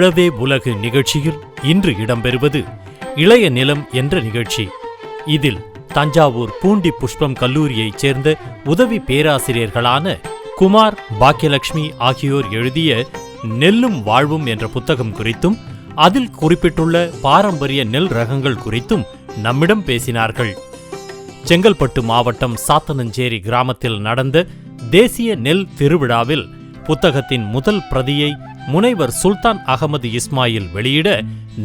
உழவே உலகு நிகழ்ச்சியில் இன்று இடம்பெறுவது இளைய நிலம் என்ற நிகழ்ச்சி. இதில் தஞ்சாவூர் பூண்டி புஷ்பம் கல்லூரியைச் சேர்ந்த உதவி பேராசிரியர்களான குமார் பாக்கியலட்சுமி ஆகியோர் எழுதிய நெல்லும் வாழ்வும் என்ற புத்தகம் குறித்தும் அதில் குறிப்பிட்டுள்ள பாரம்பரிய நெல் ரகங்கள் குறித்தும் நம்மிடம் பேசினார்கள். செங்கல்பட்டு மாவட்டம் சாத்தனஞ்சேரி கிராமத்தில் நடந்த தேசிய நெல் திருவிழாவில் புத்தகத்தின் முதல் பிரதியை முனைவர் சுல்தான் அகமது இஸ்மாயில் வெளியிட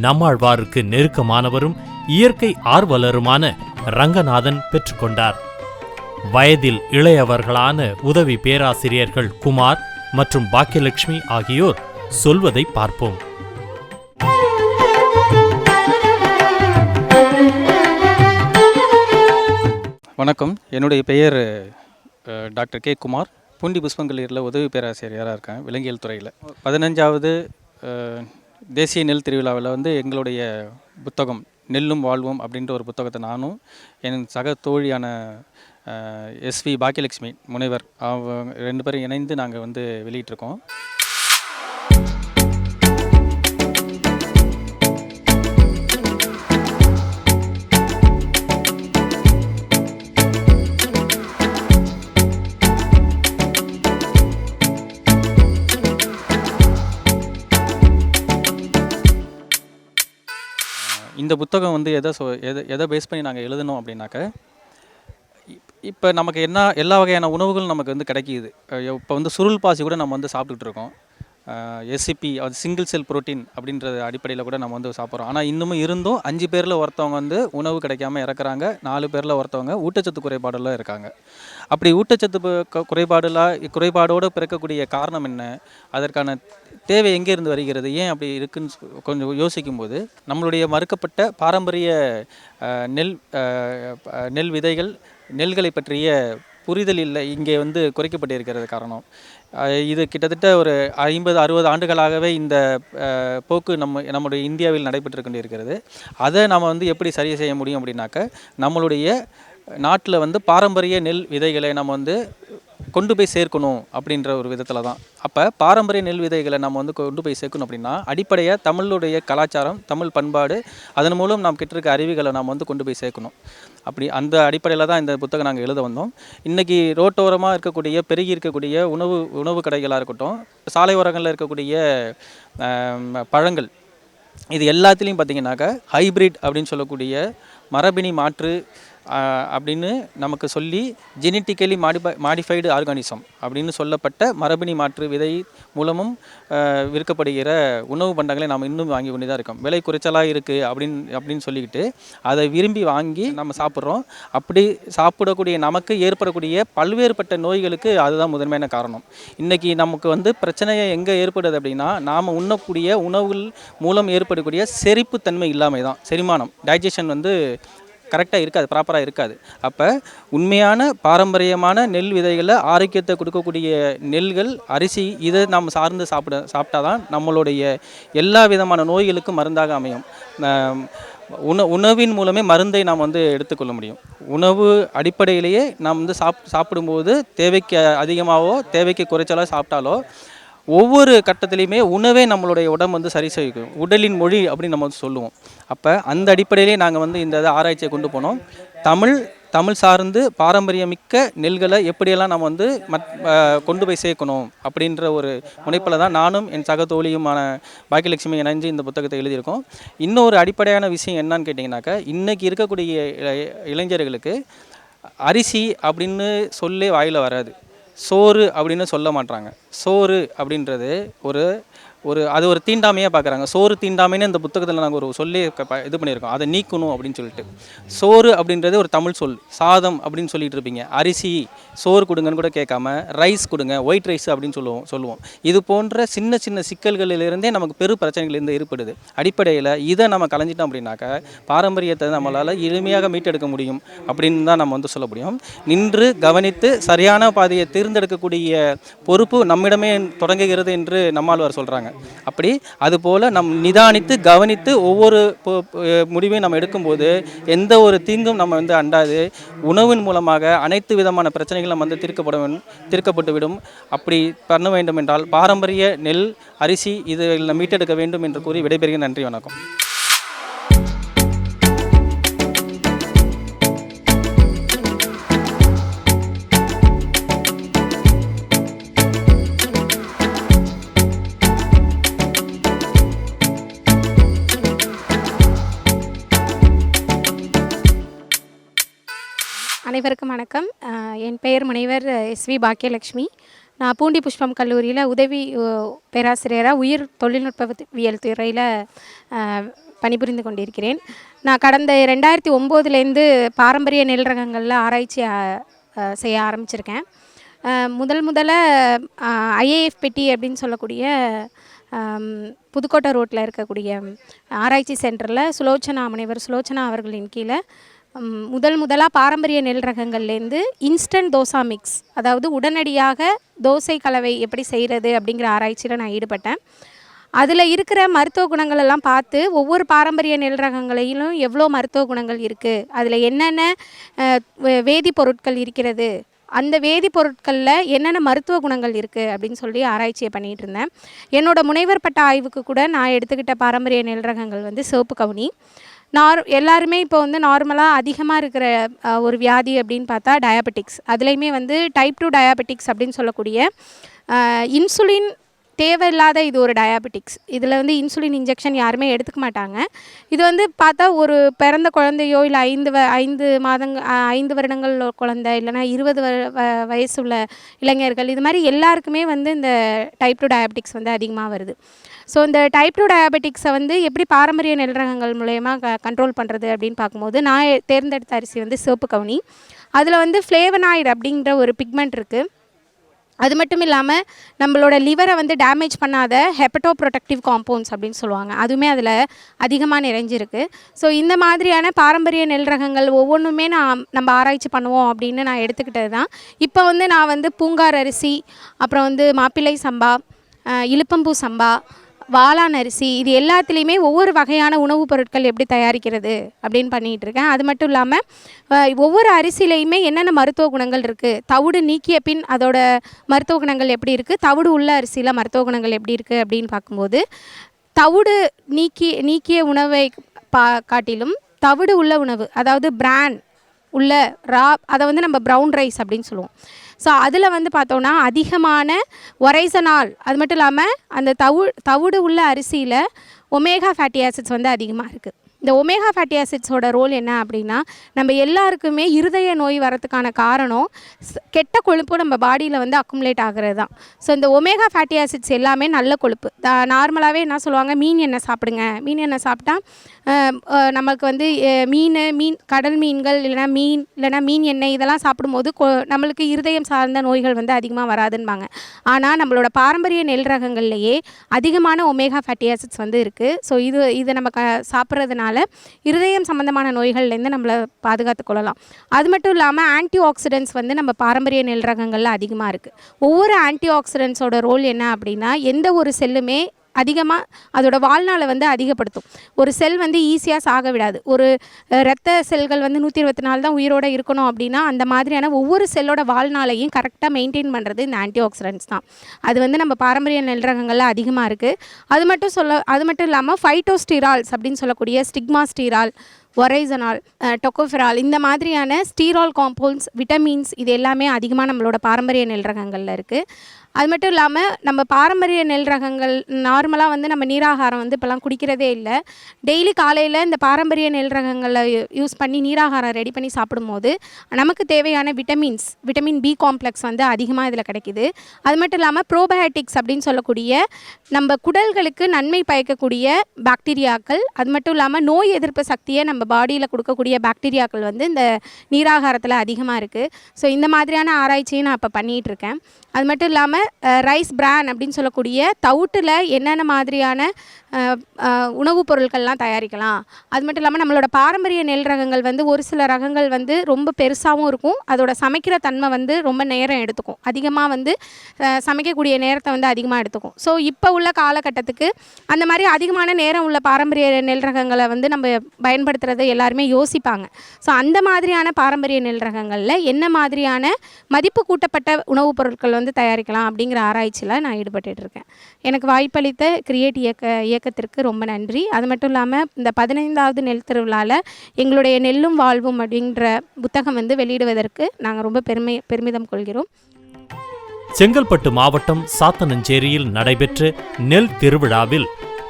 நம்மாழ்வாருக்கு நெருக்கமானவரும் இயற்கை ஆர்வலருமான ரங்கநாதன் பெற்றுக்கொண்டார். வயதில் இளையவர்களான உதவி பேராசிரியர்கள் குமார் மற்றும் பாக்கியலட்சுமி ஆகியோர் சொல்வதை பார்ப்போம். வணக்கம். என்னுடைய பெயர் டாக்டர் கே குமார். பூண்டி புஷ்பங்கல்லூரில் உதவி பேராசிரியராக இருக்கேன் விலங்கியல் துறையில். பதினஞ்சாவது தேசிய நெல் திருவிழாவில் வந்து எங்களுடைய புத்தகம் நெல்லும் வாழ்வும் அப்படின்ற ஒரு புத்தகத்தை நானும் என் சக தோழியான எஸ்வி பாக்கியலட்சுமி முனைவர் அவங்க ரெண்டு பேரும் இணைந்து நாங்கள் வந்து வெளியிட்டிருக்கோம். இந்த புத்தகம் வந்து எதை சொ எதை எதை பேஸ் பண்ணி நாங்கள் எழுதணும் அப்படின்னாக்க இப்போ நமக்கு என்ன எல்லா வகையான உணவுகளும் நமக்கு வந்து கிடைக்கிது. இப்போ வந்து சுருள் பாசி கூட நம்ம வந்து சாப்பிட்டுட்டு இருக்கோம். எஸ்சிபி அது சிங்கிள் செல் புரோட்டீன் அப்படின்றது அடிப்படையில் கூட நம்ம வந்து சாப்பிட்றோம். ஆனால் இன்னமும் இருந்தும் அஞ்சு பேரில் ஒருத்தவங்க வந்து உணவு கிடைக்காம இறக்குறாங்க. நாலு பேரில் ஒருத்தவங்க ஊட்டச்சத்து குறைபாடுல இருக்காங்க. அப்படி ஊட்டச்சத்து பு- குறைபாடுல குறைபாடோடு பிறக்கக்கூடிய காரணம் என்ன? அதற்கான தேவை எங்கே இருந்து வருகிறது ஏன் அப்படி இருக்குன்னு சொ- கொஞ்சம் யோசிக்கும்போது நம்மளுடைய மறுக்கப்பட்ட பாரம்பரிய நெல் நெல் விதைகள் நெல்களை பற்றிய புரிதல் இல்லை இங்கே வந்து குறைக்கப்பட்டிருக்கிறது காரணம். இது கிட்டத்தட்ட ஒரு ஐம்பது அறுபது ஆண்டுகளாகவே இந்த போக்கு நம்ம நம்முடைய இந்தியாவில் நடைபெற்று கொண்டிருக்கிறது அதை நம்ம வந்து எப்படி சரி செய்ய முடியும் அப்படின்னாக்க நம்மளுடைய நாட்டில் வந்து பாரம்பரிய நெல் விதைகளை நம்ம வந்து கொண்டு போய் சேர்க்கணும் அப்படின்ற ஒரு விதத்தில் தான். அப்போ பாரம்பரிய நெல் விதைகளை நம்ம வந்து கொண்டு போய் சேர்க்கணும் அப்படின்னா அடிப்படையாக தமிழுடைய கலாச்சாரம் தமிழ் பண்பாடு அதன் மூலம் நாம் கிட்டிருக்க அறிவுகளை நாம் வந்து கொண்டு போய் சேர்க்கணும். அப்படி அந்த அடிப்படையில் தான் இந்த புத்தகம் நாங்கள் எழுத வந்தோம். இன்றைக்கி ரோட்டோரமாக இருக்கக்கூடிய பெருகி இருக்கக்கூடிய உணவு உணவு கடைகளாக இருக்கட்டும் சாலை ஓரங்களில் இருக்கக்கூடிய பழங்கள் இது எல்லாத்துலேயும் பார்த்தீங்கன்னாக்கா ஹைபிரிட் அப்படின்னு சொல்லக்கூடிய மரபினி மாற்று அப்படின்னு நமக்கு சொல்லி ஜெனட்டிக்கலி மாடிஃபை மாடிஃபைடு ஆர்கானிசம் அப்படின்னு சொல்லப்பட்ட மரபினி மாற்று விதை மூலமும் விற்கப்படுகிற உணவு பண்டங்களை நாம் இன்னும் வாங்கி கொண்டு தான் இருக்கோம். விலை குறைச்சலாக இருக்குது அப்படின்னு அப்படின்னு சொல்லிக்கிட்டு அதை விரும்பி வாங்கி நம்ம சாப்பிட்றோம். அப்படி சாப்பிடக்கூடிய நமக்கு ஏற்படக்கூடிய பல்வேறுபட்ட நோய்களுக்கு அதுதான் முதன்மையான காரணம். இன்றைக்கி நமக்கு வந்து பிரச்சனையை எங்கே ஏற்படுது அப்படின்னா நாம் உண்ணக்கூடிய உணவுகள் மூலம் ஏற்படக்கூடிய செரிப்புத்தன்மை இல்லாமல் தான் செரிமானம் டைஜஷன் வந்து கரெக்டாக இருக்காது ப்ராப்பராக இருக்காது. அப்போ உண்மையான பாரம்பரியமான நெல் விதைகளை ஆரோக்கியத்தை கொடுக்கக்கூடிய நெல்கள் அரிசி இதை நாம் சார்ந்து சாப்பிட சாப்பிட்டா தான் நம்மளுடைய எல்லா விதமான நோய்களுக்கும் மருந்தாக அமையும். உண உணவின் மூலமே மருந்தை நாம் வந்து எடுத்துக்கொள்ள முடியும். உணவு அடிப்படையிலேயே நாம் வந்து சாப் சாப்பிடும்போது தேவைக்கு அதிகமாகவோ தேவைக்கு குறைச்சலாக சாப்பிட்டாலோ ஒவ்வொரு கட்டத்துலேயுமே உணவே நம்மளுடைய உடம்பு வந்து சரி செய்யும். உடலின் மொழி அப்படின்னு நம்ம வந்து சொல்லுவோம். அப்போ அந்த அடிப்படையிலே நாங்கள் வந்து இந்த இதை ஆராய்ச்சியை கொண்டு போனோம். தமிழ் தமிழ் சார்ந்து பாரம்பரியமிக்க நெல்களை எப்படியெல்லாம் நம்ம வந்து மத் கொண்டு போய் சேர்க்கணும் அப்படின்ற ஒரு முனைப்பில் தான் நானும் என் சக தோழியுமான பாக்கியலட்சுமி இணைஞ்சு இந்த புத்தகத்தை எழுதியிருக்கோம். இன்னொரு அடிப்படையான விஷயம் என்னன்னு கேட்டிங்கனாக்கா இன்றைக்கி இருக்கக்கூடிய இளைஞர்களுக்கு அரிசி அப்படின்னு சொல்லே வாயில் வராது. சோறு அப்படின்னு சொல்ல மாட்டாங்க சோறு அப்படின்றது ஒரு ஒரு அது ஒரு தீண்டாமையாக பார்க்குறாங்க. சோறு தீண்டாமைன்னு இந்த புத்தகத்தில் நாங்கள் ஒரு சொல்லி இது பண்ணியிருக்கோம். அதை நீக்கணும் அப்படின்னு சொல்லிட்டு. சோறு அப்படின்றது ஒரு தமிழ் சொல். சாதம் அப்படின்னு சொல்லிட்டு இருப்பீங்க. அரிசி சோறு கொடுங்கன்னு கூட கேட்காம ரைஸ் கொடுங்க ஒயிட் ரைஸ் அப்படின்னு சொல்லுவோம் சொல்லுவோம். இது போன்ற சின்ன சின்ன சிக்கல்களிலிருந்தே நமக்கு பெரு பிரச்சனைகள் இருந்து ஏற்படுது. அடிப்படையில் இதை நம்ம கலைஞ்சிட்டோம் அப்படின்னாக்க பாரம்பரியத்தை நம்மளால் எளிமையாக மீட்டெடுக்க முடியும் அப்படின்னு தான் நம்ம வந்து சொல்ல முடியும். நின்று கவனித்து சரியான பாதையை தேர்ந்தெடுக்கக்கூடிய பொறுப்பு நம்மிடமே தொடங்குகிறது என்று நம்மாழ்வார் சொல்கிறாங்க அப்படி அதுபோல் நம் நிதானித்து கவனித்து ஒவ்வொரு முடிவையும் நம்ம எடுக்கும்போது எந்த ஒரு தீங்கும் நம்ம வந்து அண்டாது. உணவின் மூலமாக அனைத்து விதமான பிரச்சனைகளும் வந்து தீர்க்கப்பட வேண்டும் அப்படி பண்ண வேண்டும் என்றால் பாரம்பரிய நெல் அரிசி இதில் மீட்டெடுக்க வேண்டும் என்று கூறி விடைபெறுகிறேன். நன்றி வணக்கம். அனைவருக்கும் வணக்கம். என் பெயர் முனைவர் எஸ்வி பாக்கியலட்சுமி. நான் பூண்டி புஷ்பம் கல்லூரியில் உதவி பேராசிரியராக உயிர் தொழில்நுட்பவியல் துறையில் பணிபுரிந்து கொண்டிருக்கிறேன். நான் கடந்த ரெண்டாயிரத்தி ஒம்போதுலேருந்து பாரம்பரிய நெல் ரகங்களில் ஆராய்ச்சி செய்ய ஆரம்பிச்சிருக்கேன். முதல் முதல்ல ஐஏஎஃப் பெட்டி அப்படின்னு சொல்லக்கூடிய புதுக்கோட்டை ரோட்டில் இருக்கக்கூடிய ஆராய்ச்சி சென்டரில் சுலோச்சனா முனைவர் சுலோச்சனா அவர்களின் கீழே முதல் முதலாக பாரம்பரிய நெல் ரகங்கள்லேருந்து இன்ஸ்டன்ட் தோசா மிக்ஸ் அதாவது உடனடியாக தோசை கலவை எப்படி செய்கிறது அப்படிங்கிற ஆராய்ச்சியில் நான் ஈடுபட்டேன். அதில் இருக்கிற மருத்துவ குணங்கள் எல்லாம் பார்த்து ஒவ்வொரு பாரம்பரிய நெல் ரகங்களிலும் எவ்வளோ மருத்துவ குணங்கள் இருக்குது அதில் என்னென்ன வே- வேதிப்பொருட்கள் இருக்கிறது அந்த வேதிப்பொருட்களில் என்னென்ன மருத்துவ குணங்கள் இருக்குது அப்படின்னு சொல்லி ஆராய்ச்சியை பண்ணிகிட்டு இருந்தேன். என்னோட முனைவர் பட்ட ஆய்வுக்கு கூட நான் எடுத்துக்கிட்ட பாரம்பரிய நெல் ரகங்கள் வந்து சிவப்பு கவுனி. நார் எல்லாருமே இப்போ வந்து நார்மலாக அதிகமாக இருக்கிற ஒரு வியாதி அப்படின்னு பார்த்தா டயாபெட்டிக்ஸ் அதுலேயுமே வந்து டைப் டூ டயாபெட்டிக்ஸ் அப்படின்னு சொல்லக்கூடிய இன்சுலின் தேவையில்லாத இது ஒரு டயாபெட்டிக்ஸ் இதில் வந்து இன்சுலின் இன்ஜெக்ஷன் யாருமே எடுத்துக்க மாட்டாங்க. இது வந்து பார்த்தா ஒரு பிறந்த குழந்தையோ இல்லை ஐந்து வ ஐந்து மாதங்க ஐந்து வருடங்கள் குழந்தை இல்லைனா இருபது வ வ- வயசு உள்ள இளைஞர்கள் இது மாதிரி எல்லாருக்குமே வந்து இந்த டைப் டூ டயாபெட்டிக்ஸ் வந்து அதிகமாக வருது. ஸோ இந்த டைப் டூ டயாபெட்டிக்ஸை வந்து எப்படி பாரம்பரிய நெல் ரகங்கள் மூலயமா க கண்ட்ரோல் பண்ணுறது அப்படின்னு பார்க்கும்போது நான் தேர்ந்தெடுத்த அரிசி வந்து சிவப்பு கவுனி. அதில் வந்து ஃப்ளேவனாய்டு அப்படிங்கிற ஒரு பிக்மெண்ட் இருக்குது அது மட்டும் இல்லாமல் நம்மளோட லிவரை வந்து டேமேஜ் பண்ணாத ஹெப்படோ ப்ரொடக்டிவ் காம்பவுண்ட்ஸ் அப்படின்னு சொல்லுவாங்க. அதுவுமே அதில் அதிகமாக நிறைஞ்சிருக்கு. ஸோ இந்த மாதிரியான பாரம்பரிய நெல் ரகங்கள் ஒவ்வொன்றுமே நான் நம்ம ஆராய்ச்சி பண்ணுவோம் அப்படின்னு நான் எடுத்துக்கிட்டது தான். இப்போ வந்து நான் வந்து பூங்கார் அரிசி அப்புறம் வந்து மாப்பிள்ளை சம்பா இழுப்பம்பூ இலுப்பம்பூ சம்பா வாளான் அரிசி இது எல்லாத்துலேயுமே ஒவ்வொரு வகையான உணவுப் பொருட்கள் எப்படி தயாரிக்கிறது அப்படின்னு பண்ணிகிட்டு இருக்கேன் அது மட்டும் இல்லாமல் ஒவ்வொரு அரிசிலையுமே என்னென்ன மருத்துவ குணங்கள் இருக்குது தவிடு நீக்கிய பின் அதோட மருத்துவ குணங்கள் எப்படி இருக்குது தவிடு உள்ள அரிசியில் மருத்துவ குணங்கள் எப்படி இருக்குது அப்படின்னு பார்க்கும்போது தவிடு நீக்கி நீக்கிய உணவை பா காட்டிலும் தவிடு உள்ள உணவு அதாவது பிரான் உள்ள ரா அதை வந்து நம்ம ப்ரௌன் ரைஸ் அப்படின்னு சொல்லுவோம். ஸோ அதில் வந்து பார்த்தோன்னா அதிகமான ஒரைசனால் அது மட்டும் இல்லாமல் அந்த தவு தவிடு உள்ள அரிசியில் ஒமேகா ஃபேட்டி ஆசிட்ஸ் வந்து அதிகமாக இருக்குது இந்த ஒமேகா ஃபேட்டி ஆசிட்ஸோட ரோல் என்ன அப்படின்னா நம்ம எல்லாருக்குமே இருதய நோய் வரதுக்கான காரணம் ஸ்- கெட்ட கொழுப்பு நம்ம பாடியில் வந்து அக்குமுலேட் ஆகிறது தான். ஸோ இந்த ஒமேகா ஃபேட்டி ஆசிட்ஸ் எல்லாமே நல்ல கொழுப்பு. நார்மலாகவே என்ன சொல்லுவாங்க? மீன் எண்ணெய் சாப்பிடுங்க. மீன் எண்ணெய் சாப்பிட்டா நமக்கு வந்து மீன் மீன் கடல் மீன்கள் இல்லைனா மீன் இல்லைனா மீன் எண்ணெய் இதெல்லாம் சாப்பிடும்போது கொ நம்மளுக்கு இருதயம் சார்ந்த நோய்கள் வந்து அதிகமாக வராதுன்பாங்க. ஆனால் நம்மளோட பாரம்பரிய நெல் ரகங்கள்லேயே அதிகமான ஒமேகா ஃபேட்டி ஆசிட்ஸ் வந்து இருக்குது ஸோ இது இதை நம்ம க சாப்பிட்றதுனால இருதயம் சம்மந்தமான நோய்கள்லேருந்து நம்மளை பாதுகாத்து கொள்ளலாம். அது மட்டும் இல்லாமல் ஆன்டி ஆக்சிடென்ட்ஸ் வந்து நம்ம பாரம்பரிய நெல் ரகங்களில் அதிகமாக இருக்குது ஒவ்வொரு ஆன்டி ஆக்சிடென்ட்ஸோட ரோல் என்ன அப்படின்னா எந்த ஒரு செல்லுமே அதிகமாக அதோட வாழ்நாளை வந்து அதிகப்படுத்தும். ஒரு செல் வந்து ஈஸியாக சாக விடாது. ஒரு ரத்த இரத்த செல்கள் வந்து நூற்றி இருபத்தி நாலு தான் உயிரோட இருக்கணும் அப்படின்னா அந்த மாதிரியான ஒவ்வொரு செல்லோட வாழ்நாளையும் கரெக்டாக மெயின்டைன் பண்ணுறது இந்த ஆன்டி ஆக்சிடென்ட்ஸ் தான். அது வந்து நம்ம பாரம்பரிய நெல் ரகங்களில் அதிகமாக இருக்குது அது மட்டும் சொல்ல அது மட்டும் இல்லாமல் ஃபைட்டோஸ்டிரால்ஸ் அப்படின்னு சொல்லக்கூடிய ஸ்டிக்மா ஸ்டீரால் ஒரைசனால் டொக்கோஃபெரால் இந்த மாதிரியான ஸ்டீரால் காம்பவுண்ட்ஸ் விட்டமின்ஸ் இது எல்லாமே அதிகமாக நம்மளோட பாரம்பரிய நெல் ரகங்களில் இருக்குது அது மட்டும் இல்லாமல் நம்ம பாரம்பரிய நெல் ரகங்கள் நார்மலாக வந்து நம்ம நீராகாரம் வந்து இப்போலாம் குடிக்கிறதே இல்லை. டெய்லி காலையில் இந்த பாரம்பரிய நெல் ரகங்களை யூஸ் பண்ணி நீராகாரம் ரெடி பண்ணி சாப்பிடும்போது நமக்கு தேவையான விட்டமின்ஸ் விட்டமின் பி காம்ப்ளெக்ஸ் வந்து அதிகமாக இதில் கிடைக்குது. அது மட்டும் இல்லாமல் ப்ரோபயோட்டிக்ஸ் அப்படின்னு சொல்லக்கூடிய நம்ம குடல்களுக்கு நன்மை பயக்கக்கூடிய பாக்டீரியாக்கள் அது மட்டும் இல்லாமல் நோய் எதிர்ப்பு சக்தியை நம்ம பாடியில் கொடுக்கக்கூடிய பாக்டீரியாக்கள் வந்து இந்த நீராகாரத்தில் அதிகமாக இருக்குது ஸோ இந்த மாதிரியான ஆராய்ச்சியை நான் இப்போ பண்ணிகிட்ருக்கேன் அது மட்டும் இல்லாமல் ரைஸ் பிரான் அப்படின்னு சொல்லக்கூடிய தவுட்டில் என்னென்ன மாதிரியான உணவுப் பொருட்கள்லாம் தயாரிக்கலாம். அது மட்டும் இல்லாமல் நம்மளோட பாரம்பரிய நெல் ரகங்கள் வந்து ஒரு சில ரகங்கள் வந்து ரொம்ப பெருசாகவும் இருக்கும். அதோட சமைக்கிற தன்மை வந்து ரொம்ப நேரம் எடுத்துக்கும். அதிகமாக வந்து சமைக்கக்கூடிய நேரத்தை வந்து அதிகமாக எடுத்துக்கும். ஸோ இப்போ உள்ள காலகட்டத்துக்கு அந்த மாதிரி அதிகமான நேரம் உள்ள பாரம்பரிய நெல் ரகங்களை வந்து நம்ம பயன்படுத்துறதை எல்லாருமே யோசிப்பாங்க. ஸோ அந்த மாதிரியான பாரம்பரிய நெல் ரகங்களில் என்ன மாதிரியான மதிப்பு கூட்டப்பட்ட உணவுப் பொருட்கள் வந்து தயாரிக்கலாம் அப்படிங்கிற ஆராய்ச்சியில் நான் ஈடுபட்டுட்டு இருக்கேன். எனக்கு வாய்ப்பளித்த கிரியேட் இயக்க இயக்கத்திற்கு ரொம்ப நன்றி. அது மட்டும் இல்லாமல் இந்த பதினைந்தாவது நெல் திருவிழாவில் எங்களுடைய நெல்லும் வாழ்வும் அப்படின்ற புத்தகம் வந்து வெளியிடுவதற்கு நாங்கள் ரொம்ப பெருமை பெருமிதம் கொள்கிறோம். செங்கல்பட்டு மாவட்டம் சாத்தனஞ்சேரியில் நடைபெற்ற நெல் திருவிழாவில்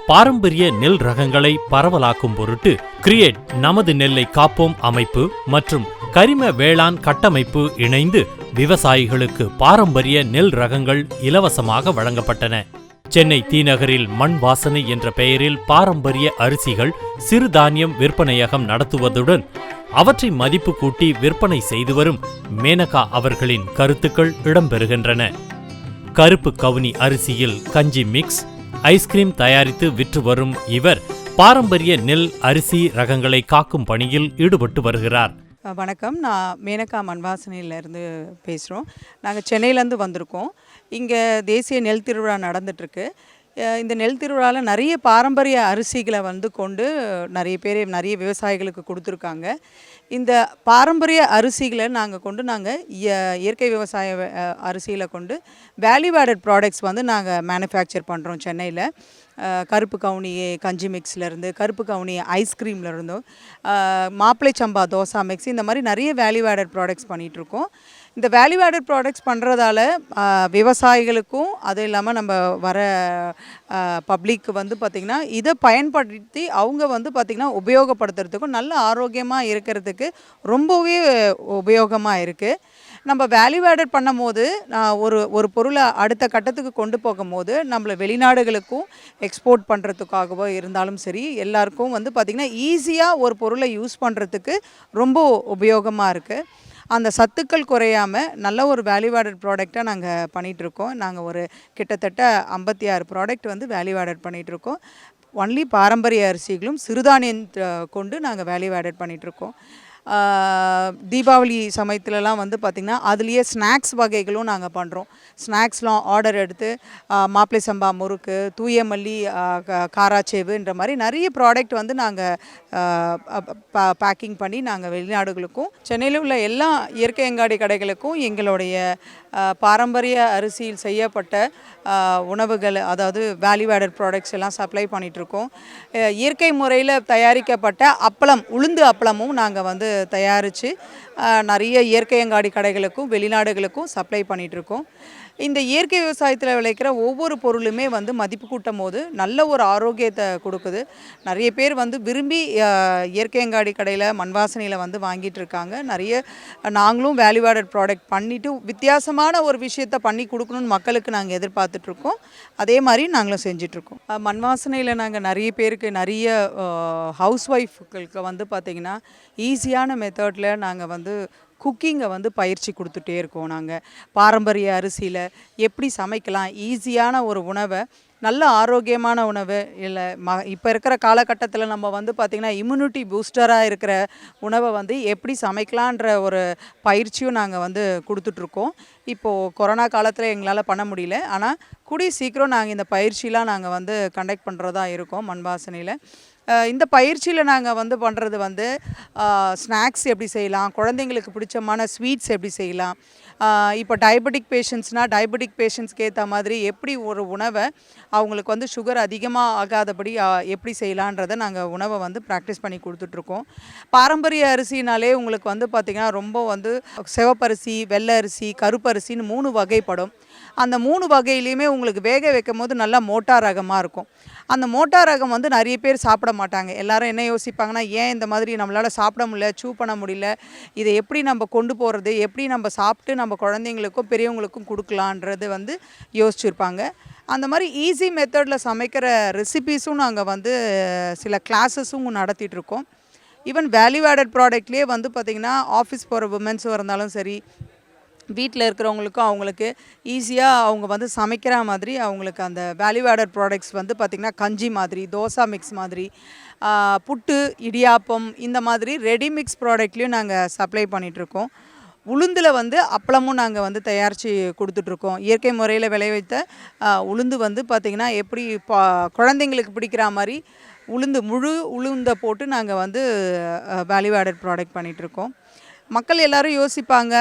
பாரம்பரிய நெல் ரகங்களை பரவலாக்கும் பொருட்டு கிரியேட் நமது நெல்லை காப்போம் அமைப்பு மற்றும் கரிம வேளாண் கட்டமைப்பு இணைந்து விவசாயிகளுக்கு பாரம்பரிய நெல் ரகங்கள் இலவசமாக வழங்கப்பட்டன. சென்னை தீநகரில் மண் வாசனை என்ற பெயரில் பாரம்பரிய அரிசிகள் சிறுதானியம் விற்பனையகம் நடத்துவதுடன் அவற்றை மதிப்பு கூட்டி விற்பனை செய்து வரும் மேனகா அவர்களின் கருத்துக்கள் இடம்பெறுகின்றன. கருப்பு கவுனி அரிசியில் கஞ்சி மிக்ஸ் ஐஸ்கிரீம் தயாரித்து விற்று வரும் இவர் பாரம்பரிய நெல் அரிசி ரகங்களை காக்கும் பணியில் ஈடுபட்டு வருகிறார். வணக்கம். நான் மேனகா மண்வாசனையிலேருந்து பேசுகிறோம் நாங்கள் சென்னையிலேருந்து வந்திருக்கோம். இங்கே தேசிய நெல் திருவிழா நடந்துட்டுருக்கு. இந்த நெல் திருவிழாவில் நிறைய பாரம்பரிய அரிசிகளை வந்து கொண்டு நிறைய பேர் நிறைய விவசாயிகளுக்கு கொடுத்துருக்காங்க. இந்த பாரம்பரிய அரிசிகளை நாங்கள் கொண்டு நாங்கள் இயற்கை விவசாய அரிசியில் கொண்டு வேல்யூ ஆடட் ப்ராடக்ட்ஸ் வந்து நாங்கள் மேனுஃபேக்சர் பண்ணுறோம் சென்னையில். கருப்பு கவுனி கஞ்சி மிக்ஸ்லேருந்து கருப்பு கவுனி ஐஸ்கிரீம்லேருந்தும் மாப்பிளை சம்பா தோசா மிக்ஸ் இந்த மாதிரி நிறைய வேல்யூ ஆடட் ப்ராடக்ட்ஸ் பண்ணிகிட்ருக்கோம் இந்த வேல்யூ ஆடட் ப்ராடக்ட்ஸ் பண்ணுறதால விவசாயிகளுக்கும் அதுவும் இல்லாமல் நம்ம வர பப்ளிக் வந்து பார்த்திங்கன்னா இதை பயன்படுத்தி அவங்க வந்து பார்த்திங்கன்னா உபயோகப்படுத்துறதுக்கும் நல்ல ஆரோக்கியமாக இருக்கிறதுக்கு ரொம்பவே உபயோகமாக இருக்குது நம்ம வேல்யூ ஆடட் பண்ணும் போது நான் ஒரு ஒரு பொருளை அடுத்த கட்டத்துக்கு கொண்டு போகும்போது நம்மளை வெளிநாடுகளுக்கும் எக்ஸ்போர்ட் பண்ணுறதுக்காகவோ இருந்தாலும் சரி எல்லாருக்கும் வந்து பார்த்திங்கன்னா ஈஸியாக ஒரு பொருளை யூஸ் பண்ணுறதுக்கு ரொம்ப உபயோகமாக இருக்குது அந்த சத்துக்கள் குறையாமல் நல்ல ஒரு வேல்யூ ஆடட் ப்ராடக்டாக நாங்கள் பண்ணிகிட்ருக்கோம் நாங்கள் ஒரு கிட்டத்தட்ட ஐம்பத்தி ஆறு ப்ராடக்ட் வந்து வேல்யூ ஆடட் பண்ணிகிட்ருக்கோம் ஒன்லி பாரம்பரிய அரிசிகளும் சிறுதானியம் கொண்டு நாங்கள் வேல்யூ ஆடட் பண்ணிகிட்ருக்கோம் தீபாவளி சமயத்துலலாம் வந்து பார்த்திங்கன்னா அதுலேயே ஸ்நாக்ஸ் வகைகளும் நாங்கள் பண்ணுறோம் ஸ்நாக்ஸ்லாம் ஆர்டர் எடுத்து மாப்பிள்ளை மாப்பிளை சம்பா முறுக்கு தூய மல்லி காராச்சேவுன்ற மாதிரி நிறைய ப்ராடக்ட் வந்து நாங்கள் பேக்கிங் பண்ணி நாங்கள் வெளிநாடுகளுக்கும் சென்னையில் உள்ள எல்லா இயற்கை அங்காடி கடைகளுக்கும் எங்களுடைய பாரம்பரிய அரிசியில் செய்யப்பட்ட உணவுகள் அதாவது வேல்யூ ஆடட் ப்ராடக்ட்ஸ் எல்லாம் சப்ளை பண்ணிகிட்ருக்கோம் இயற்கை முறையில் தயாரிக்கப்பட்ட அப்பளம் உளுந்து அப்பளமும் நாங்கள் வந்து தயாரித்து நிறைய இயற்கை அங்காடி கடைகளுக்கும் வெளிநாடுகளுக்கும் சப்ளை பண்ணிகிட்ருக்கோம் இந்த இயற்கை விவசாயத்தில் விளைக்கிற ஒவ்வொரு பொருளுமே வந்து மதிப்பு கூட்டும் போது நல்ல ஒரு ஆரோக்கியத்தை கொடுக்குது. நிறைய பேர் வந்து விரும்பி இயற்கை அங்காடி கடையில் மண்வாசனையில் வந்து வாங்கிட்டு இருக்காங்க. நிறைய நாங்களும் வேல்யூ ஆடட் ப்ராடக்ட் பண்ணிவிட்டு வித்தியாசமான ஒரு விஷயத்தை பண்ணி கொடுக்கணும்னு மக்களுக்கு நாங்கள் எதிர்பார்த்துட்ருக்கோம் அதே மாதிரி நாங்களும் செஞ்சிட்ருக்கோம் மண்வாசனையில் நாங்கள் நிறைய பேருக்கு நிறைய ஹவுஸ் ஒய்ஃப்களுக்கு வந்து பார்த்திங்கன்னா ஈஸியான மெத்தடில் நாங்கள் வந்து குக்கிங்கை வந்து பயிற்சி கொடுத்துட்டே இருக்கோம் நாங்கள் பாரம்பரிய அரிசியில் எப்படி சமைக்கலாம்? ஈஸியான ஒரு உணவை நல்ல ஆரோக்கியமான உணவு இல்லை ம இப்போ இருக்கிற காலகட்டத்தில் நம்ம வந்து பார்த்திங்கன்னா இம்யூனிட்டி பூஸ்டராக இருக்கிற உணவை வந்து எப்படி சமைக்கலான்ற ஒரு பயிற்சியும் நாங்கள் வந்து கொடுத்துட்ருக்கோம். இப்போது கொரோனா காலத்தில் எங்களால் பண்ண முடியல. ஆனால் கூடிய சீக்கிரம் நாங்கள் இந்த பயிற்சியெலாம் நாங்கள் வந்து கண்டக்ட் பண்ணுறதா இருக்கோம் மண்வாசனையில் இந்த பயிற்சியில் நாங்கள் வந்து பண்ணுறது வந்து ஸ்நாக்ஸ் எப்படி செய்யலாம் குழந்தைங்களுக்கு பிடிச்சமான ஸ்வீட்ஸ் எப்படி செய்யலாம் இப்போ டயபெட்டிக் பேஷண்ட்ஸ்னால் டயபெட்டிக் பேஷண்ட்ஸ்க்கு ஏற்ற மாதிரி எப்படி ஒரு உணவை அவங்களுக்கு வந்து சுகர் அதிகமாக ஆகாதபடி எப்படி செய்யலான்றதை நாங்கள் உணவை வந்து ப்ராக்டிஸ் பண்ணி கொடுத்துட்ருக்கோம். பாரம்பரிய அரிசினாலே உங்களுக்கு வந்து பார்த்திங்கன்னா ரொம்ப வந்து சிவப்பரிசி வெள்ளை அரிசி கருப்பரிசின்னு மூணு வகைப்படும். அந்த மூணு வகையிலையுமே உங்களுக்கு வேக வைக்கும் போது நல்லா மோட்டார் ரகமாக இருக்கும். அந்த மோட்டார் ரகம் வந்து நிறைய பேர் சாப்பிட மாட்டாங்க. எல்லாரும் என்ன யோசிப்பாங்கன்னா ஏன் இந்த மாதிரி நம்மளால் சாப்பிட முடியல சூ பண்ண முடியல? இதை எப்படி நம்ம கொண்டு போகிறது எப்படி நம்ம சாப்பிட்டு நம்ம குழந்தைங்களுக்கும் பெரியவங்களுக்கும் கொடுக்கலான்றது வந்து யோசிச்சிருப்பாங்க. அந்த மாதிரி ஈஸி மெத்தடில் சமைக்கிற ரெசிபீஸும் நாங்கள் வந்து சில கிளாஸஸும் நடத்திட்டுருக்கோம் ஈவன் வேல்யூ ஆடட் ப்ராடக்ட்லேயே வந்து பார்த்திங்கன்னா ஆஃபீஸ் போகிற உமன்ஸும் இருந்தாலும் சரி வீட்டில் இருக்கிறவங்களுக்கும் அவங்களுக்கு ஈஸியாக அவங்க வந்து சமைக்கிற மாதிரி அவங்களுக்கு அந்த வேல்யூ ஆடட் ப்ராடக்ட்ஸ் வந்து பார்த்திங்கன்னா கஞ்சி மாதிரி தோசை மிக்ஸ் மாதிரி புட்டு இடியாப்பம் இந்த மாதிரி ரெடி மிக்ஸ் ப்ராடக்ட்லேயும் நாங்கள் சப்ளை பண்ணிகிட்ருக்கோம் உளுந்தில் வந்து அப்பளமும் நாங்கள் வந்து தயாரித்து கொடுத்துட்ருக்கோம் இயற்கை முறையில் விளைவித்த உளுந்து வந்து பார்த்திங்கன்னா எப்படி பா குழந்தைங்களுக்கு பிடிக்கிற மாதிரி உளுந்து முழு உளுந்தை போட்டு நாங்கள் வந்து வேல்யூ ஆடட் ப்ராடக்ட் பண்ணிகிட்ருக்கோம் மக்கள் எல்லாரும் யோசிப்பாங்க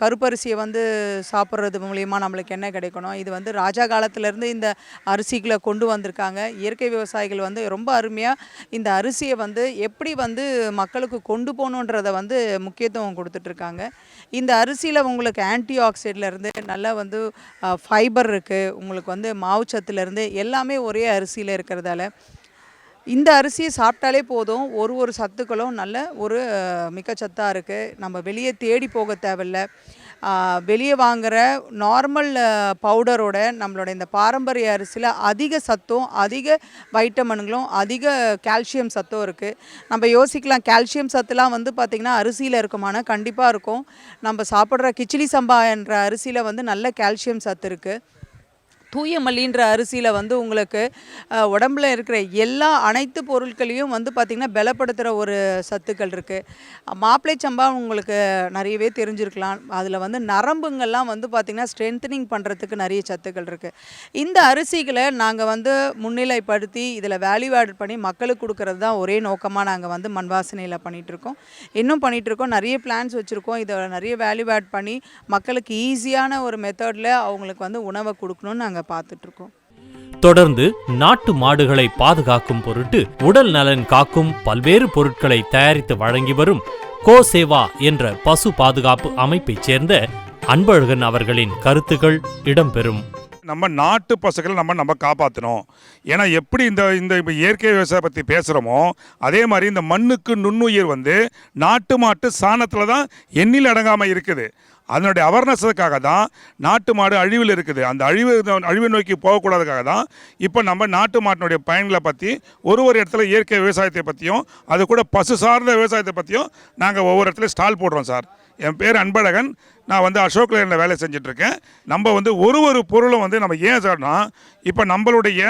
கருப்பரிசியை வந்து சாப்பிட்றது மூலியமாக நம்மளுக்கு என்ன கிடைக்கணும்? இது வந்து ராஜா காலத்திலேருந்து இந்த அரிசிகளை கொண்டு வந்திருக்காங்க. இயற்கை விவசாயிகள் வந்து ரொம்ப அருமையாக இந்த அரிசியை வந்து எப்படி வந்து மக்களுக்கு கொண்டு போகணுன்றதை வந்து முக்கியத்துவம் கொடுத்துட்ருக்காங்க. இந்த அரிசியில் உங்களுக்கு ஆன்டி ஆக்சிடென்ட்லேருந்து நல்லா வந்து ஃபைபர் இருக்குது உங்களுக்கு வந்து மாவுச்சத்துலேருந்து எல்லாமே ஒரே அரிசியில் இருக்கிறதால இந்த அரிசியை சாப்பிட்டாலே போதும். ஒரு ஒரு சத்துக்களும் நல்ல ஒரு மிக்கச்சத்தாக மிக்க சத்தாக இருக்குது நம்ம வெளியே தேடி போக தேவையில்ல. வெளியே வாங்குகிற நார்மல் பவுடரோட நம்மளோட இந்த பாரம்பரிய அரிசியில் அதிக சத்தும் அதிக வைட்டமின்களும் அதிக கால்சியம் சத்தும் இருக்குது நம்ம யோசிக்கலாம். கால்சியம் சத்துலாம் வந்து பார்த்திங்கன்னா அரிசியில் இருக்குமானா கண்டிப்பாக இருக்கும். நம்ம சாப்பிட்ற கிச்சிலி சம்பா என்ற அரிசியில் வந்து நல்ல கால்சியம் சத்து இருக்குது தூய மல்லின்ற அரிசியில் வந்து உங்களுக்கு உடம்புல இருக்கிற எல்லா அனைத்து பொருட்களையும் வந்து பார்த்திங்கன்னா பலப்படுத்துகிற ஒரு சத்துக்கள் இருக்குது மாப்பிளை சம்பா உங்களுக்கு நிறையவே தெரிஞ்சிருக்கலாம். அதில் வந்து நரம்புங்கள்லாம் வந்து பார்த்திங்கன்னா ஸ்ட்ரென்த்தனிங் பண்ணுறதுக்கு நிறைய சத்துக்கள் இருக்குது இந்த அரிசிகளை நாங்கள் வந்து முன்னிலைப்படுத்தி இதில் வேல்யூ ஆட் பண்ணி மக்களுக்கு கொடுக்கறது தான் ஒரே நோக்கமாக நாங்கள் வந்து மண் வாசனையில் பண்ணிகிட்ருக்கோம் இன்னும் பண்ணிகிட்ருக்கோம் நிறைய பிளான்ஸ் வச்சுருக்கோம். இதை நிறைய வேல்யூ ஆட் பண்ணி மக்களுக்கு ஈஸியான ஒரு மெத்தடில் அவங்களுக்கு வந்து உணவை கொடுக்கணும்னு நாங்கள் பார்த்துட்ருக்கோம். தொடர்ந்து நாட்டு மாடுகளை பாதுகாக்கும் பொருட்டு உடல் நலன் காக்கும் பல்வேறு பொருட்களை தயாரித்து வழங்கி வரும் கோ சேவா என்ற பசு பாதுகாப்பு அமைப்பைச் சேர்ந்த அன்பழகன் அவர்களின் கருத்துகள் இடம்பெறும். நம்ம நாட்டு பசுக்களை நம்ம நம்ம காப்பாற்றணும் ஏன்னா எப்படி இந்த இந்த இப்போ இயற்கை விவசாயம் பற்றி பேசுகிறோமோ அதே மாதிரி இந்த மண்ணுக்கு நுண்ணுயிர் வந்து நாட்டு மாட்டு சாணத்தில் தான் எண்ணில் அடங்காமல் இருக்குது. அதனுடைய அவேர்னஸுக்காக தான் நாட்டு மாடு அழிவில் இருக்குது. அந்த அழிவு அழிவு நோக்கி போகக்கூடாதுக்காக தான் இப்போ நம்ம நாட்டு மாட்டினுடைய பயன்களை பற்றி ஒரு ஒரு இடத்துல இயற்கை விவசாயத்தை பற்றியும் அது கூட பசு சார்ந்த விவசாயத்தை பற்றியும் நாங்கள் ஒவ்வொரு இடத்துல ஸ்டால் போடுறோம் சார். என் பேர் அன்பழகன். நான் வந்து அசோக் லேனில் வேலை செஞ்சிட்ருக்கேன். நம்ம வந்து ஒரு ஒரு பொருளும் வந்து நம்ம ஏன் சார்னா இப்போ நம்மளுடைய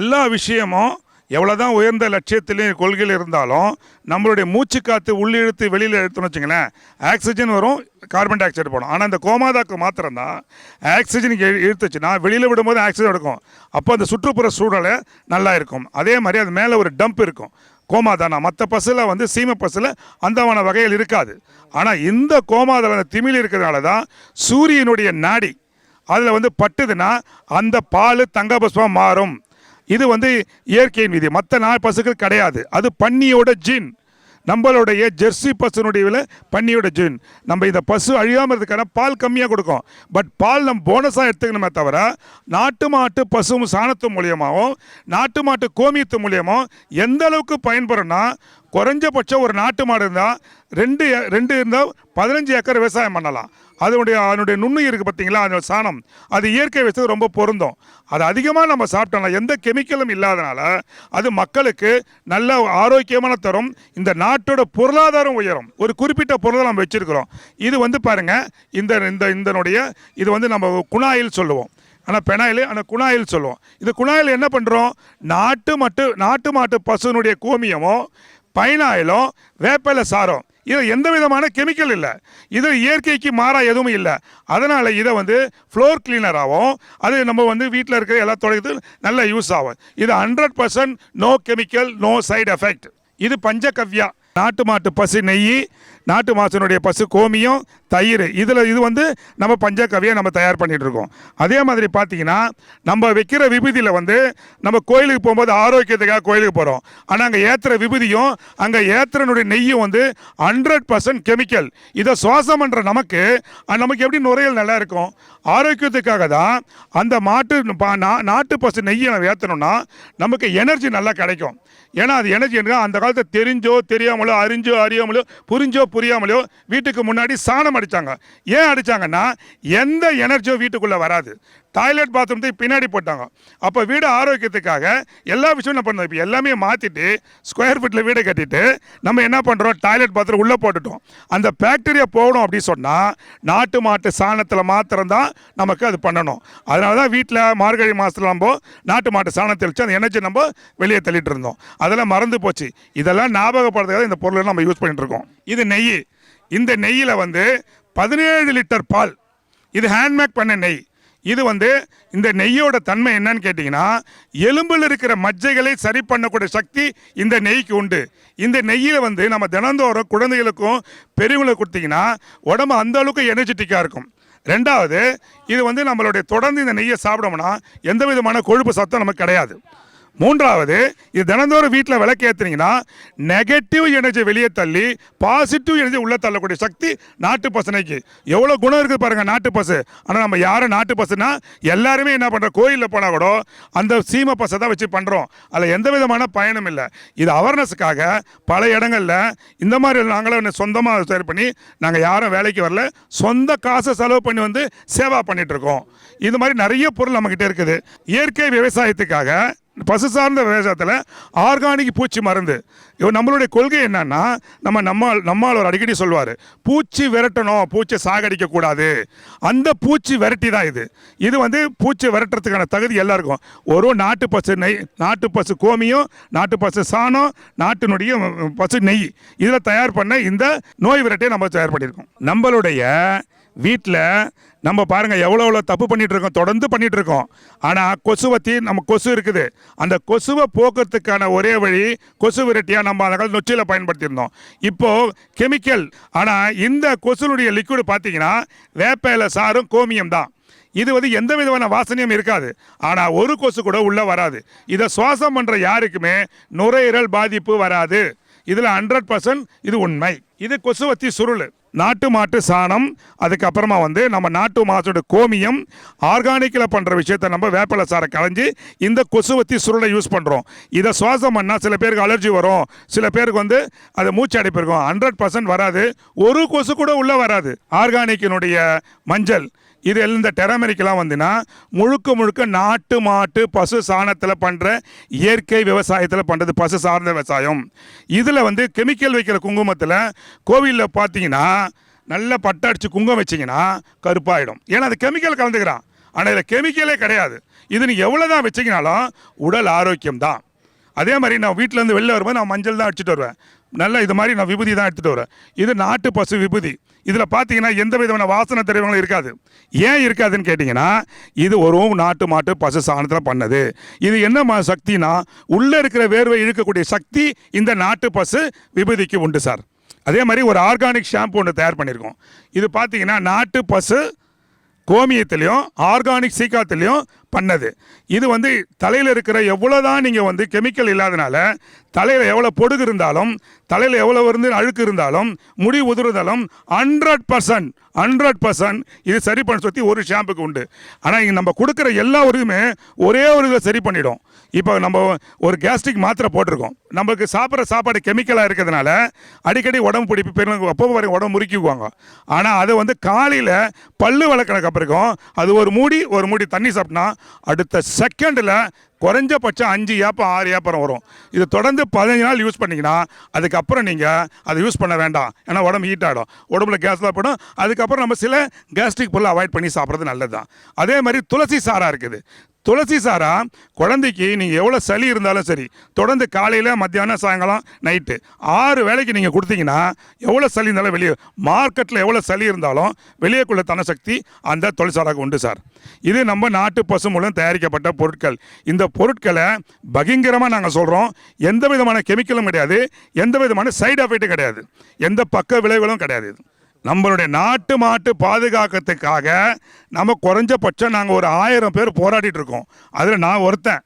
எல்லா விஷயமும் எவ்வளோதான் உயர்ந்த லட்சியத்திலையும் கொள்கையில் இருந்தாலும் நம்மளுடைய மூச்சு காற்று உள்ளிழுத்து வெளியில் எடுத்துன்னு வச்சுங்களேன் ஆக்சிஜன் வரும் கார்பன் டை ஆக்சைடு போடும். ஆனால் இந்த கோமாதாக்கு மாத்திரம்தான் ஆக்சிஜன் இழு- இழுத்துச்சுன்னா வெளியில் விடும்போது ஆக்சிஜன் எடுக்கும். அப்போ அந்த சுற்றுப்புற சூழலை நல்லா இருக்கும். அதே மாதிரி அது மேலே ஒரு டம்ப் இருக்கும். கோமாதானா? மற்ற பஸ்ஸில் வந்து சீமை பஸ்ஸில் அந்தமான வகையில் இருக்காது. ஆனால் இந்த கோமாதான அந்த திமில் இருக்கிறதுனால தான் சூரியனுடைய நாடி அதில் வந்து பட்டுதுன்னா அந்த பால் தங்கபஸ்மாக மாறும். இது வந்து இயற்கையின் விதி மற்ற நாய் பசுக்கள் கிடையாது. அது பன்னியோட ஜீன் நம்மளுடைய ஜெர்சி பசுனுடைய விலை பன்னியோட ஜீன் நம்ம இந்த பசு அழியாமல் இருக்கிற பால் கம்மியாக கொடுக்கும். பட் பால் நம்ம போனஸாக எடுத்துக்கணுமே தவிர நாட்டு மாட்டு பசுவும் சாணத்து மூலியமாகவும் நாட்டு மாட்டு கோமியத்து மூலியமாகவும் எந்த அளவுக்கு பயன்படும்னா குறைஞ்சபட்சம் ஒரு நாட்டு மாடு இருந்தால் ரெண்டு ஏ- ரெண்டு இருந்தால் பதினஞ்சு ஏக்கர் விவசாயம் பண்ணலாம். அதனுடைய அதனுடைய நுண்ணுயிர் இருக்குது பார்த்தீங்களா அதோட சாணம். அது இயற்கை விவசாயம் ரொம்ப பொருந்தும். அது அதிகமாக நம்ம சாப்பிட்டோம்னா எந்த கெமிக்கலும் இல்லாதனால அது மக்களுக்கு நல்ல ஆரோக்கியமான தரும். இந்த நாட்டோட பொருளாதாரம் உயரும். ஒரு குறிப்பிட்ட பொருளை நம்ம வச்சுருக்கிறோம். இது வந்து பாருங்கள் இந்த இந்த இதனுடைய இது வந்து நம்ம குணாயில் சொல்லுவோம். ஆனால் பெனாயில் ஆனால் குணாயில் சொல்லுவோம். இது குணாயில் என்ன பண்ணுறோம் நாட்டு மட்டு நாட்டு மாட்டு பசுனுடைய கோமியமும் பைனாயிலும் வேப்பில சாரம் இது எந்த விதமான கெமிக்கல் இல்லை. இது இயற்கைக்கு மாறாக எதுவும் இல்லை. அதனால் இதை வந்து ஃப்ளோர் கிளீனராகவும் அது நம்ம வந்து வீட்டில் இருக்கிற எல்லா தொலைத்து நல்ல யூஸ் ஆகும். இது hundred percent no chemical no side effect இது பஞ்சகவ்யா. நாட்டு மாட்டு பசு நெய் நாட்டு மாசனுடைய பசு கோமியம் தயிர் இதில் இது வந்து நம்ம பஞ்சகவ்யா நம்ம தயார் பண்ணிகிட்ருக்கோம் இருக்கோம். அதே மாதிரி பார்த்தீங்கன்னா நம்ம வைக்கிற விபூதியில் வந்து நம்ம கோயிலுக்கு போகும்போது ஆரோக்கியத்துக்காக கோயிலுக்கு போகிறோம் ஆனால் அங்கே ஏற்றுற விபூதியும் அங்கே ஏற்றுறனுடைய நெய்யும் வந்து ஹண்ட்ரட் பர்சன்ட் கெமிக்கல் இதை சுவாசம் பண்ணுற நமக்கு நமக்கு எப்படி நுரையல் நல்லா இருக்கும்? ஆரோக்கியத்துக்காக தான் அந்த மாட்டு பா- நாட்டு பசு நெய்யை நம்ம ஏற்றணும்னா நமக்கு எனர்ஜி நல்லா கிடைக்கும். ஏன்னா அது எனர்ஜி அந்த காலத்தை தெரிஞ்சோ தெரியாமலோ அறிஞ்சோ அறியாமலோ புரிஞ்சோ புரி புரியாமலையோ வீட்டுக்கு முன்னாடி சாணம் அடித்தாங்க ஏன் அடித்தாங்கன்னா எந்த எனர்ஜியும் வீட்டுக்குள்ளே வராது. டாய்லெட் பாத்ரூம் பின்னாடி போட்டாங்க. அப்போ வீடு ஆரோக்கியத்துக்காக எல்லா விஷயமும் என்ன பண்ணோம். இப்போ எல்லாமே மாற்றிட்டு ஸ்கொயர் ஃபீட்டில் வீடை கட்டிட்டு நம்ம என்ன பண்ணுறோம் டாய்லெட் பாத்ரூம் உள்ளே போட்டுட்டோம். அந்த பேக்டீரியா போகணும் அப்படின்னு சொன்னால் நாட்டு மாட்டு சாணத்தில் மாத்திரம்தான் நமக்கு அது பண்ணணும். அதனால தான் வீட்டில் மார்கழி மாதத்தில் நம்ம நாட்டு மாட்டு சாணத்தை வச்சு அந்த எனர்ஜி நம்ம வெளியே தள்ளிட்டு இருந்தோம். அதெல்லாம் மறந்து போச்சு. இதெல்லாம் ஞாபகப்படுறதுக்காக இந்த பொருளை நம்ம யூஸ் பண்ணிட்டு இருக்கோம். இது நெய். இந்த நெய்யில் வந்து பதினேழு லிட்டர் பால். இது ஹேண்ட்மேக் பண்ண நெய். இது வந்து இந்த நெய்யோட தன்மை என்னன்னு கேட்டிங்கன்னா எலும்பில் இருக்கிற மஜ்ஜைகளை சரி பண்ணக்கூடிய சக்தி இந்த நெய்க்கு உண்டு. இந்த நெய்யில் வந்து நம்ம தினந்தோறும் குழந்தைகளுக்கும் பெரியவங்களுக்கு கொடுத்தீங்கன்னா உடம்பு அந்த அளவுக்கு எனர்ஜெட்டிக்காக இருக்கும். ரெண்டாவது இது வந்து நம்மளுடைய தொடர்ந்து இந்த நெய்யை சாப்பிடோம்னா எந்த விதமான கொழுப்பு சத்தம் நமக்கு கிடையாது. மூன்றாவது இது தினந்தோறும் வீட்டில் விளக்கேற்றுனீங்கன்னா நெகட்டிவ் எனர்ஜி வெளியே தள்ளி பாசிட்டிவ் எனர்ஜி உள்ளே தள்ளக்கூடிய சக்தி நாட்டு பசனைக்கு. எவ்வளோ குணம் இருக்குது பாருங்கள் நாட்டு பசு. ஆனால் நம்ம யாரும் நாட்டு பசுனா எல்லாருமே என்ன பண்ணுறோம் கோயிலில் போனால் கூட அந்த சீம பசை தான் வச்சு பண்ணுறோம் அதில் எந்த விதமான பயனும் இல்லை. இது அவேர்னஸுக்காக பல இடங்களில் இந்த மாதிரி நாங்களும் சொந்தமாக தயார் பண்ணி நாங்கள் யாரும் வேலைக்கு வரல. சொந்த காசை செலவு பண்ணி வந்து சேவா பண்ணிகிட்ருக்கோம் இருக்கோம். இது மாதிரி நிறைய பொருள் நம்மக்கிட்ட இருக்குது. இயற்கை விவசாயத்துக்காக பசு சார்ந்த விவசாயத்தில் ஆர்கானிக் பூச்சி மருந்து. நம்மளுடைய கொள்கை என்னன்னா நம்ம நம்மால் நம்மால் ஒரு அடிக்கடி சொல்வார் பூச்சி விரட்டணும் பூச்சி சாகடிக்கக்கூடாது அந்த பூச்சி விரட்டி தான் இது. இது வந்து பூச்சி விரட்டுறதுக்கான தகுதி எல்லாருக்கும். ஒரு நாட்டு பசு நெய் நாட்டு பசு கோமியம் நாட்டு பசு சாணம் நாட்டினுடைய பசு நெய். இதில் தயார் பண்ண இந்த நோய் விரட்டியை நம்ம தயார் பண்ணியிருக்கோம். நம்மளுடைய வீட்டில் நம்ம பாருங்கள் எவ்வளோ எவ்வளோ தப்பு பண்ணிகிட்ருக்கோம் இருக்கோம் தொடர்ந்து பண்ணிகிட்ருக்கோம் ஆனால் கொசுவத்தி நம்ம கொசு இருக்குது. அந்த கொசுவை போக்குறதுக்கான ஒரே வழி கொசு விரட்டியாக நம்ம அந்த நொச்சியில் பயன்படுத்தியிருந்தோம். இப்போது கெமிக்கல். ஆனால் இந்த கொசுனுடைய லிக்விடு பார்த்தீங்கன்னா வேப்ப சாரும் கோமியம் தான். இது வந்து எந்த விதமான வாசனையும் இருக்காது. ஆனால் ஒரு கொசு கூட உள்ளே வராது. இதை சுவாசம் பண்ணுற யாருக்குமே நுரையீரல் பாதிப்பு வராது. இதில் ஹண்ட்ரட் பர்சன்ட் இது உண்மை. இது கொசுவத்தி சுருள். நாட்டு மாட்டு சாணம் அதுக்கப்புறமா வந்து நம்ம நாட்டு மாட்டோட கோமியம் ஆர்கானிக்கில் பண்ணுற விஷயத்த நம்ம வேப்பிலை சாரை கலைஞ்சி இந்த கொசுவத்தி சுருளை யூஸ் பண்ணுறோம் இதை சுவாசம் பண்ணால் சில பேருக்கு அலர்ஜி வரும். சில பேருக்கு வந்து அது மூச்சு அடைப்பு இருக்கும். ஹண்ட்ரட் பர்சன்ட் வராது. ஒரு கொசு கூட உள்ளே வராது. ஆர்கானிக்கினுடைய மஞ்சள். இது இந்த டெரமெரிக்கெல்லாம் வந்துன்னா முழுக்க முழுக்க நாட்டு மாட்டு பசு சாணத்தில் பண்ணுற இயற்கை விவசாயத்தில் பண்ணுறது பசு சார்ந்த விவசாயம். இதில் வந்து கெமிக்கல் வைக்கிற குங்குமத்தில் கோவிலில் பார்த்தீங்கன்னா நல்ல பட்டடிச்சு குங்குமம் வச்சிங்கன்னா கருப்பாயிடும். ஏன்னா அது கெமிக்கல் கலந்துக்கிறான். ஆனால் இதில் கெமிக்கலே கிடையாது. இது நீங்கள் எவ்வளோ தான் வச்சிங்கனாலும் உடல் ஆரோக்கியம் தான் அதே மாதிரி நான் வீட்டிலேருந்து வெளில வரும்போது நான் மஞ்சள் தான் அடிச்சுட்டு வருவேன். நல்ல இது மாதிரி நான் விபூதி தான் எடுத்துகிட்டு வரேன். இது நாட்டு பசு விபூதி. இதில் பார்த்தீங்கன்னா எந்த விதமான வாசனை திரவியங்களும் இருக்காது. ஏன் இருக்காதுன்னு கேட்டிங்கன்னா இது ஒரு நாட்டு மாட்டு பசு சாணத்தில் பண்ணது. இது என்ன ம- சக்தினா உள்ளே இருக்கிற வேர்வை இழுக்கக்கூடிய சக்தி இந்த நாட்டு பசு விபூதிக்கு உண்டு சார். அதே மாதிரி ஒரு ஆர்கானிக் ஷாம்பு ஒன்று தயார் பண்ணியிருக்கோம். இது பார்த்தீங்கன்னா நாட்டு பசு கோமியத்துலேயும் ஆர்கானிக் சீக்காத்துலேயும் பண்ணது. இது வந்து தலையில் இருக்கிற எவ்வளோ தான் நீங்கள் வந்து கெமிக்கல் இல்லாதனால தலையில் எவ்வளோ பொடுகு இருந்தாலும் தலையில் எவ்வளோ இருந்து அழுக்கு இருந்தாலும் முடி உதிர்ந்தாலும் ஹண்ட்ரட் பர்சன்ட் ஹண்ட்ரட் பர்சன்ட் இது சரி பண்ண சுற்றி ஒரு ஷாம்புக்கு உண்டு. ஆனால் இங்கே நம்ம கொடுக்குற எல்லா உரியுமே ஒரே ஒரு இதில் சரி பண்ணிடும். இப்போ நம்ம ஒரு கேஸ்ட்ரிக் மாத்திரை போட்டிருக்கோம். நம்மளுக்கு சாப்பிட்ற சாப்பாடு கெமிக்கலாக இருக்கிறதுனால அடிக்கடி உடம்பு பிடிப்பு பெருங்க அப்போ வரைக்கும் உடம்பு முறுக்கிக்குவாங்க. ஆனால் அது வந்து காலையில் பல்லு வளர்க்கறதுக்கு அப்புறம் அது ஒரு மூடி ஒரு மூடி தண்ணி சாப்பிட்டா அடுத்த செகண்டில் குறைஞ்சபட்சம் அஞ்சு ஏப்பம் ஆறு ஏப்பரம் வரும். இது தொடர்ந்து பதினஞ்சு நாள் யூஸ் பண்ணிங்கன்னா அதுக்கப்புறம் நீங்கள் அதை யூஸ் பண்ண வேண்டாம். ஏன்னா உடம்பு ஹீட் ஆகிடும் உடம்புல கேஸ்லாம் போடும். அதுக்கப்புறம் நம்ம சில கேஸ்ட்ரிக் பொருளை அவாய்ட் பண்ணி சாப்பிட்றது நல்லது தான் அதே மாதிரி துளசி சாராக இருக்குது. துளசி சாரா குழந்தைக்கு நீங்கள் எவ்வளோ சளி இருந்தாலும் சரி தொடர்ந்து காலையில் மத்தியானம் சாயங்காலம் நைட்டு ஆறு வேளைக்கு நீங்கள் கொடுத்தீங்கன்னா எவ்வளோ சளி இருந்தாலும் வெளியே மார்க்கெட்டில் எவ்வளோ சளி இருந்தாலும் வெளியேக்குள்ள தன சக்தி அந்த துளசி சாராக்கு உண்டு சார். இது நம்ம நாட்டு பசு மூலம் தயாரிக்கப்பட்ட பொருட்கள். இந்த பொருட்களை பகிங்கரமாக நாங்கள் சொல்கிறோம் எந்த விதமான கெமிக்கலும் கிடையாது. எந்த விதமான சைடு எஃபெக்ட்டும் கிடையாது. எந்த பக்க விளைவுகளும் கிடையாது. இது. நம்மளுடைய நாட்டு மாட்டு பாதுகாக்கிறதுக்காக நம்ம குறைஞ்சபட்சம் நாங்கள் ஒரு ஆயிரம் பேர் போராடிட்டு இருக்கோம். அதில் நான் ஒருத்தன்.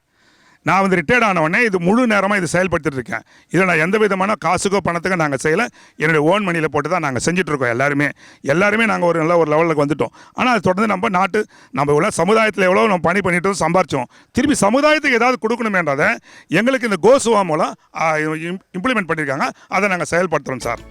நான் வந்து ரிட்டையர்ட் ஆனவொடனே இது முழு நேரமாக இது செயல்படுத்திட்டு இருக்கேன். இதில் நான் எந்த விதமான காசுக்கோ பணத்துக்கோ நாங்கள் செய்யலை. என்னுடைய ஓன் மணியில் போட்டு தான் நாங்கள் செஞ்சிட்ருக்கோம் எல்லாருமே. எல்லாருமே நாங்கள் ஒரு நல்ல ஒரு லெவலுக்கு வந்துட்டோம். ஆனால் அது தொடர்ந்து நம்ம நாட்டு நம்ம இவ்வளோ சமுதாயத்தில் எவ்வளோ நம்ம பணி பண்ணிட்டு சம்பாரிச்சோம். திருப்பி சமுதாயத்துக்கு ஏதாவது கொடுக்கணுமேன்றதை எங்களுக்கு இந்த கோசுவா மூலம் இம்ப்ளிமெண்ட் பண்ணியிருக்காங்க அதை நாங்கள் செயல்படுத்துகிறோம் சார்.